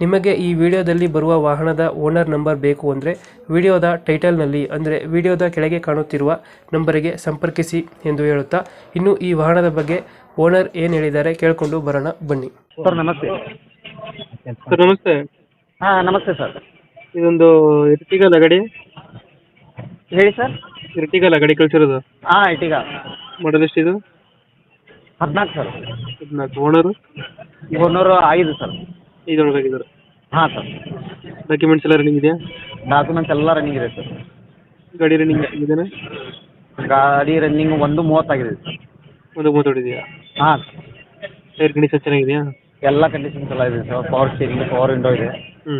ನಿಮಗೆ ಈ ವಿಡಿಯೋದಲ್ಲಿ ಬರುವ ವಾಹನದ ಓನರ್ ನಂಬರ್ ಬೇಕು ಅಂದರೆ ವಿಡಿಯೋದ ಟೈಟಲ್ನಲ್ಲಿ ಅಂದರೆ ವಿಡಿಯೋದ ಕೆಳಗೆ ಕಾಣುತ್ತಿರುವ ನಂಬರಿಗೆ ಸಂಪರ್ಕಿಸಿ ಎಂದು ಹೇಳುತ್ತಾ ಇನ್ನು ಈ ವಾಹನದ ಬಗ್ಗೆ ಓನರ್ ಏನು ಹೇಳಿದ್ದಾರೆ ಕೇಳಿಕೊಂಡು ಬರೋಣ ಬನ್ನಿ. ಸರ್ ನಮಸ್ತೆ. ಸರ್ ನಮಸ್ತೆ. ಹಾಂ ನಮಸ್ತೆ ಸರ್. ಇದೊಂದು ಇರ್ಟಿಗ ಲಗಡಿ ಹೇಳಿ ಸರ್. ಇರ್ಟಿಗ ಲಗಡಿ ಕಳಿಸಿರೋದು. ಹಾಂ ಇಟೀಗ ಮಾಡಲ್ ಎಷ್ಟಿದು? ಹದಿನಾಲ್ಕು ಸರ್. ಹದಿನಾಲ್ಕು. ಓನರು? ಓನರು ಐದು ಸರ್. ಐದು ಒಳಗಾಗಿದ್ದಾರೆ ಹಾಂ ಸರ್. ಡಾಕ್ಯುಮೆಂಟ್ಸ್ ಎಲ್ಲ ರನ್ನಿಂಗ್ ಇದೆಯಾ? ಡಾಕ್ಯುಮೆಂಟ್ಸ್ ಎಲ್ಲ ರನ್ನಿಂಗ್ ಇದೆ ಸರ್. ಗಾಡಿ ರನ್ನಿಂಗ್ ಇದೆಯಾ ಗಾಡಿ ರನ್ನಿಂಗ್ ಒಂದು ಮೂವತ್ತಾಗಿದೆ ಸರ್. ಒಂದು ಮೂವತ್ತು ಇದೆಯಾ ಹಾಂ. ಟೈರ್ ಕಂಡೀಷನ್ ಚೆನ್ನಾಗಿದೆಯಾ? ಎಲ್ಲ ಕಂಡೀಷನ್ಸ್ ಎಲ್ಲ ಇದೆ sir. Power steering power window ಇದೆ. ಹ್ಞೂ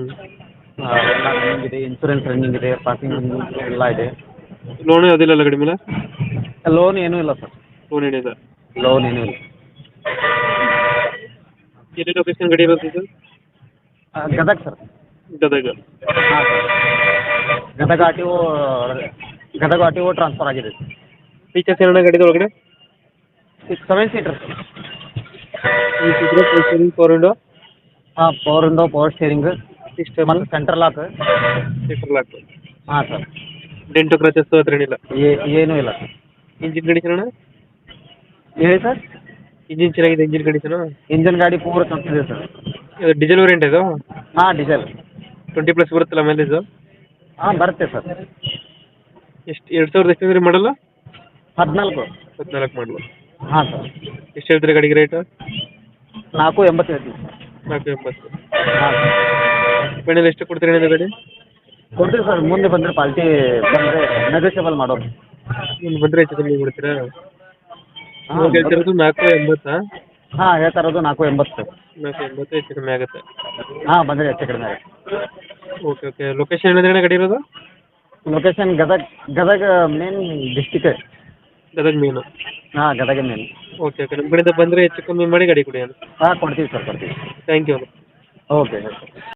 ಎಲ್ಲಾ ರನ್ನಿಂಗ್ ಇದೆ ಇನ್ಶೂರೆನ್ಸ್ ರನ್ನಿಂಗ್ ಇದೆ ಪಾಸಿಂಗ್ ಎಲ್ಲ ಇದೆ. ಲೋನ್ ಯಾವುದಿಲ್ಲ ಗಾಡಿ ಮೇಲೆ? ಲೋನ್ ಏನೂ ಇಲ್ಲ ಸರ್. ಲೋನ್ ಏನಿದೆ ಲೋನ್ ಏನೂ ಇಲ್ಲ. ಎಲ್ಲಿ ಲೊಕೇಶನ್ ಗಾಡಿ ಇರೋದು ಇದು? ಗದಗ ಸರ್. ಗದಗ. ಹಾಂ sir. Gadag R T O Gadag R T O transfer ಆಗಿದೆ ಸರ್. ಫೀಚರ್ಸ್ ಏನಣ್ಣ ಗಾಡಿದ ಒಳಗಡೆ? ಸೆವೆನ್ ಸೀಟರ್ ಫೋರ್ ವಿಂಡೋ ಹಾಂ power window power steering system ಮತ್ತು ಸೆಂಟ್ರಲ್ ಲಾಕ್ ಸೀಟರ್ ಲಾಕ್ ಹಾಂ ಸರ್. ಡೆಂಟು ಕ್ರಚಸ್ ಹತ್ರ ಏನಿಲ್ಲ? ಏನೂ ಇಲ್ಲ ಸರ್. ಇಂಜಿನ್ ಕಂಡೀಷನ್ ಅಣ್ಣ? ಹೇಳಿ ಸರ್? ಇಂಜಿನ್ ಚೆನ್ನಾಗಿದೆ ಇಂಜಿನ್ ಕಂಡೀಷನ್ ಇಂಜನ್ ಗಾಡಿ ಪೂರ ಇದೆ ಸರ್. ಇದು ಡೀಸೆಲ್ ವೇರಿಯಂಟ್ ಇದು? ಹಾಂ ಡೀಸೆಲ್ ಟ್ವೆಂಟಿ ಪ್ಲಸ್ ಬರುತ್ತಲ್ಲ ಮೈಲೇಜ್ ಹಾಂ ಬರುತ್ತೆ ಸರ್. ಎಷ್ಟು ಎರಡು ಸಾವಿರದ ಎಷ್ಟು ಅಂದ್ರೆ ಮಾಡಲ್ಲ ಹದಿನಾಲ್ಕು. ಹದಿನಾಲ್ಕು ಮಾಡಲು ಹಾಂ ಸರ್. ಎಷ್ಟು ಹೇಳ್ತೀರಾ ಗಾಡಿಗೆ ರೇಟ್ ನಾಲ್ಕು ಎಂಬತ್ತು ಹೇಳ್ತೀವಿ ನಾಲ್ಕು ಎಂಬತ್ತು. ಹಾಂ ಫೈನಲ್ ಎಷ್ಟು ಕೊಡ್ತೀರಾ ಏನಿದೆ ಗಾಡಿ? ಕೊಡ್ತೀವಿ ಸರ್ ಮುಂದೆ ಬಂದ್ರೆ ಪಾಲ್ಟಿ ಬಂದರೆ ನೆಗೋಷಿಯಬಲ್ ಮಾಡೋದು. ಇನ್ನು ಬಂದರೆ ಹೆಚ್ಚು ಕಮ್ಮಿ ಕೊಡ್ತೀರಾ? ನಾಲ್ಕು ಎಂಬತ್ತಾ? ಹಾಂ ಹೇಳ್ತಾ ಇರೋದು ನಾಲ್ಕು ಎಂಬತ್ತು. ನಾಲ್ಕು ಎಂಬತ್ತು ಹೆಚ್ಚು ಕಮ್ಮಿ ಆಗುತ್ತೆ. ಹಾ ಬಂದರೆ ಹೆಚ್ಚು ಕಡಿಮೆ ಆಗುತ್ತೆ. Okay okay. ಲೊಕೇಶನ್ ಏನಿದೆ ಗಾಡಿ ಇರೋದು? Location Gadag Gadag main district Gadag main ಹಾ ಗದಗ ಮೇನ್ ಓಕೆ ಓಕೆ. ನಮ್ಮ ಕಡೆಯಿಂದ ಬಂದರೆ ಹೆಚ್ಚು ಕಮ್ಮಿ ಮಾಡಿ ಗಾಡಿ ಕೊಡಿ ಹಾ ಕೊಡ್ತೀವಿ ಸರ್ ಕೊಡ್ತೀವಿ. Thank you okay sir.